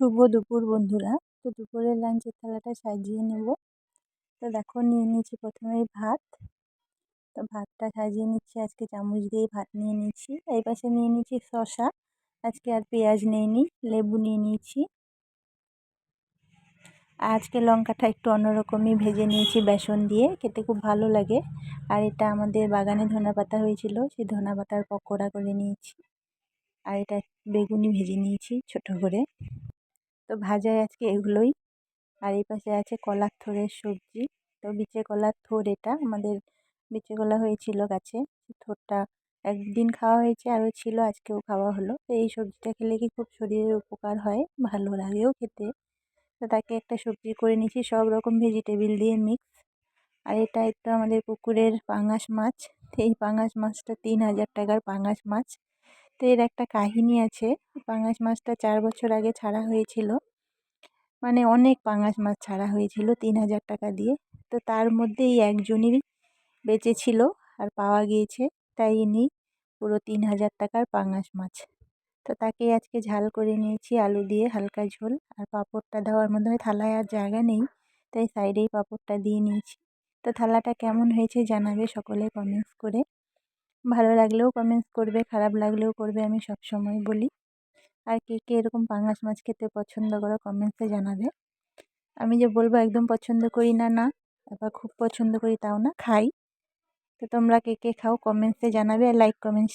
শুভ দুপুর বন্ধুরা। তো দুপুরের লাঞ্চের থালাটা সাজিয়ে নেব। তো দেখো, নিয়ে নিয়েছি প্রথমেই ভাত। তো ভাতটা সাজিয়ে নিচ্ছি, আজকে চামচ দিয়ে ভাত নিয়ে নিচ্ছি। এই পাশে নিয়ে নিচ্ছি শশা আজকে আর পেঁয়াজ নিইনি লেবু নিয়ে নিয়েছি। আজকে লঙ্কাটা একটু অন্যরকমই ভেজে নিয়েছি বেসন দিয়ে, খেতে খুব ভালো লাগে। আর এটা আমাদের বাগানে ধনা পাতা হয়েছিল, সেই ধনা পাতার পকোড়া করে নিয়েছি। আর এটা বেগুনি ভেজে নিয়েছি ছোট করে। তো ভাজায় আজকে এগুলোই। আর এই পাশে আছে কলার থোরের সবজি। তো বিচে কলার থোর এটা। আমাদের বিচে কলা হয়েছিল গাছে। থোরটা একদিন খাওয়া হয়েছে, আরও ছিল, আজকেও খাওয়া হলো। তো এই সবজিটা খেলে কি খুব শরীরের উপকার হয়? ভালো লাগেও খেতে। তো তাকে একটা সবজি করে নিয়েছি, সব রকম ভেজিটেবিল দিয়ে মিক্স আর এটা একটু আমাদের পুকুরের পাঙাশ মাছ। এই পাঙাশ মাছটা তিন হাজার টাকার পাঙাশ মাছ। এর একটা কাহিনী আছে। পাঙাশ মাছটা চার বছর আগে ছাড়া হয়েছিল। মানে অনেক পাঙাশ মাছ ছাড়া হয়েছিল তিন হাজার টাকা দিয়ে। তো তার মধ্যে এই একজনই বেঁচে ছিল আর পাওয়া গিয়েছে। তাই ইনি পুরো তিন হাজার টাকার পাঙাশ মাছ। তো তাকে আজকে ঝাল করে নিয়েছি, আলু দিয়ে হালকা ঝোল। আর পাঁপড়টা দেওয়ার মধ্যে থালায় আর জায়গা নেই, তাই সাইডেই পাঁপড়টা দিয়ে নিয়েছি। তো থালাটা কেমন হয়েছে জানাবে সকলে কমেন্টস করে। ভালো লাগলেও কমেন্টস করবে, খারাপ লাগলেও করবে, আমি সব সময় বলি। আর কে কে এরকম পাঙাশ মাছ খেতে পছন্দ করো কমেন্টসে জানাবে। আমি যে বলব একদম পছন্দ করি না না, আবার খুব পছন্দ করি তাও না, খাই। তো তোমরা কে কে খাও কমেন্টসে জানাবে, আর লাইক কমেন্টস